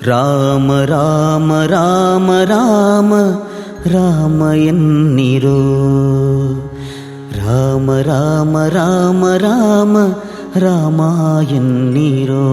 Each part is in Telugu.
ராம ராம ராம ராம ராம என்னிரோ. ராம ராம ராம ராம ராமா என்னிரோ.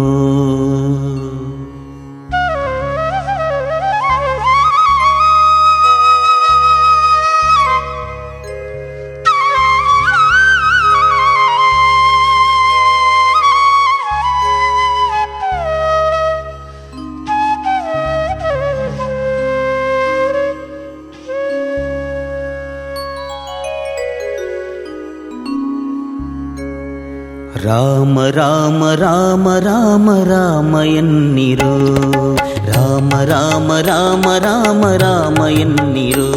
రామ రామ రామ రామ రామాయన్నిరో రామ రామ రామ రామ రామయన్నిరో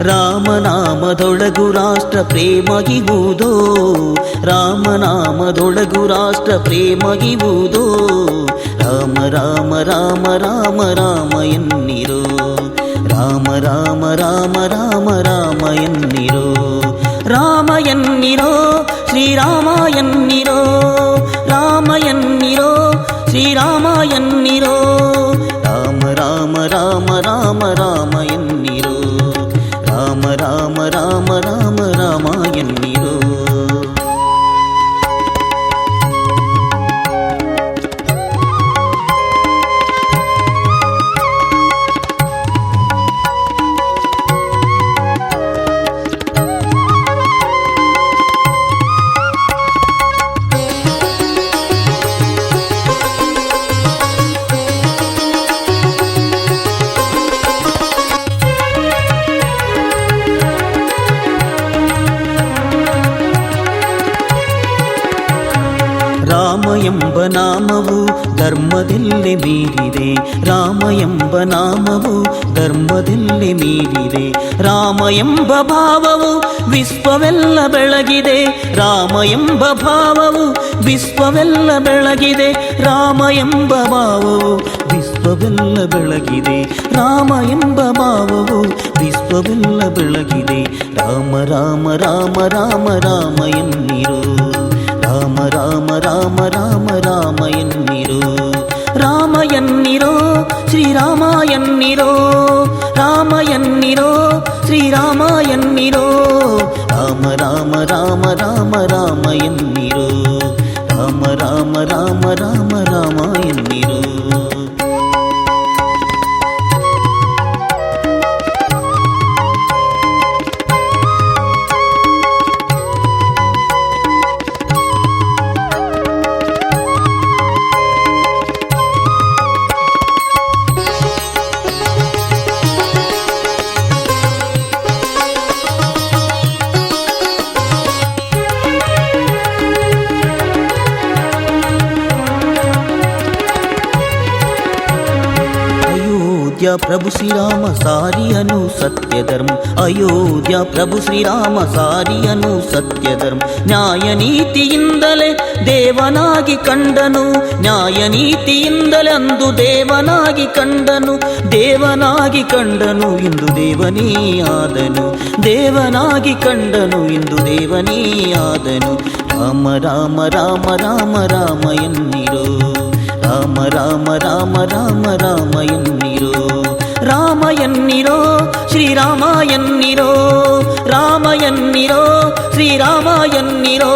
రామ రామ రామ ರಾಮ ರಾಮಯನ್ನಿರೋ ರಾಮನಾಮದೊಳಗು ರಾಷ್ಟ್ರ ಪ್ರೇಮಗಿವುದೋ ರಾಮನಾಮದೊಳಗು ರಾಷ್ಟ್ರ ಪ್ರೇಮಗಿವುದೋ ರಾಮ ರಾಮ ರಾಮ ರಾಮ ರಾಮ ಎನ್ನಿರೋ ರಾಮ ರಾಮ ರಾಮ ರಾಮ ರಾಮ ಎನ್ನಿರೋ ರಾಮ ಎನ್ನಿರೋ శ్రీరామాయన్నిరో రామయన్నిరో శ్రీరామాయన్నిరో రామ రామ రామ రామ రామయన్నిరో రామ రామ రామ రామ రామాయన్నిరో ರಾಮ ಎಂಬ ನಾಮವು ಧರ್ಮದಲ್ಲಿ ಮೀರಿದೆ. ರಾಮ ಎಂಬ ನಾಮವು ಧರ್ಮದಲ್ಲಿ ಮೀರಿದೆ. ರಾಮ ಎಂಬ ಭಾವವು ವಿಶ್ವವೆಲ್ಲ ಬೆಳಗಿದೆ. ರಾಮ ಎಂಬ ಭಾವವು ವಿಶ್ವವೆಲ್ಲ ಬೆಳಗಿದೆ. ರಾಮ ಎಂಬ ಭಾವವು ವಿಶ್ವವೆಲ್ಲ ಬೆಳಗಿದೆ. ರಾಮ ಎಂಬ ಭಾವವು ವಿಶ್ವವೆಲ್ಲ ಬೆಳಗಿದೆ. ರಾಮ ರಾಮ ರಾಮ ರಾಮ ರಾಮ ಎನ್ನಿರೋ. రామ రామ రామ రామ రామ ఎన్నిరో రామ ఎన్నిరో శ్రీరామ రామ రామ రామ రామ రామ రామ రామ రామ రామ రామ రామ ಅಯೋಧ್ಯ ಪ್ರಭು ಶ್ರೀರಾಮ ಸಾರಿಯನು ಸತ್ಯಧರ್ಮ. ಅಯೋಧ್ಯ ಪ್ರಭು ಶ್ರೀರಾಮ ಸಾರಿಯನು ಸತ್ಯಧರ್ಮ. ನ್ಯಾಯ ನೀತಿಯಿಂದಲೇ ದೇವನಾಗಿ ಕಂಡನು. ನ್ಯಾಯ ನೀತಿಯಿಂದಲೇ ಅಂದು ದೇವನಾಗಿ ಕಂಡನು. ದೇವನಾಗಿ ಕಂಡನು ಇಂದು ದೇವನೇ ಆದನು. ದೇವನಾಗಿ ಕಂಡನು ಇಂದು ದೇವನೇ ಆದನು. ರಾಮ ರಾಮ ರಾಮ ರಾಮ ರಾಮ ಎನ್ನಿರೋ. ರಾಮ ರಾಮ ರಾಮ ರಾಮ ರಾಮ ಎನ್ನಿರೋ. రామయన్నిరో శ్రీరామాయన్నిరో రామయన్నిరో శ్రీరామాయన్నిరో.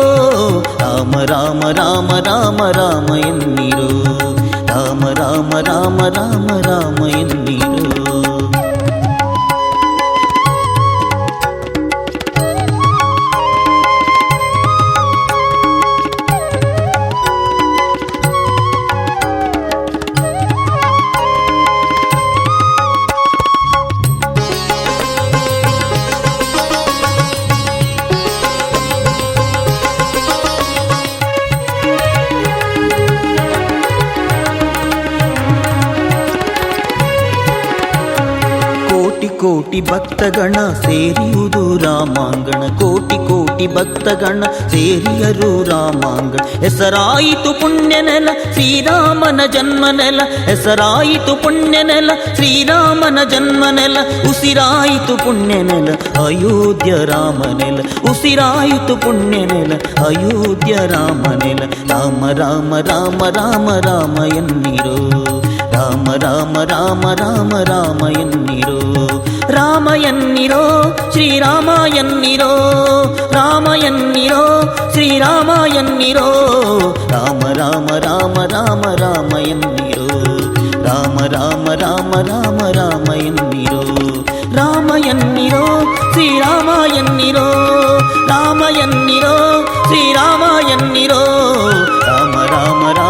రామ రామ రామ రామ రామయన్నిరో రామ రామ రామ రామ రామయన్నిరో. ಕೋಟಿ ಭಕ್ತಗಣ ಸೇರಿಯುವುದು ರಾಮಾಂಗಣ. ಕೋಟಿ ಕೋಟಿ ಭಕ್ತಗಣ ಸೇರಿಯರು ರಾಮಾಂಗಣ. ಹೆಸರಾಯಿತು ಪುಣ್ಯ ನೆಲ, ಶ್ರೀರಾಮನ ಜನ್ಮ ನೆಲ. ಹೆಸರಾಯಿತು ಪುಣ್ಯ ನೆಲ, ಶ್ರೀರಾಮನ ಜನ್ಮ ನೆಲ. ಉಸಿರಾಯಿತು ಪುಣ್ಯ ನೆಲ, ಅಯೋಧ್ಯ ರಾಮ ನೆಲ. ಉಸಿರಾಯಿತು ಪುಣ್ಯ ನೆಲ, ಅಯೋಧ್ಯ ರಾಮ ನೆಲ. ರಾಮ ರಾಮ ರಾಮ ರಾಮ ರಾಮ ಎನ್ನಿರೋ. ರಾಮ ರಾಮ ರಾಮ ರಾಮ ರಾಮ ಎನ್ನಿರೋ. రామయన్నిరో శ్రీరామాయన్నిరో రామయన్నిరో శ్రీరామాయన్నిరో రామ రామ రామ రామ రామయన్నిరో రామ రామ రామ రామ రామయన్నిరో రామయన్నిరో శ్రీరామాయన్నిరో రామయన్నిరో శ్రీరామాయన్నిరో రామ రామ రామ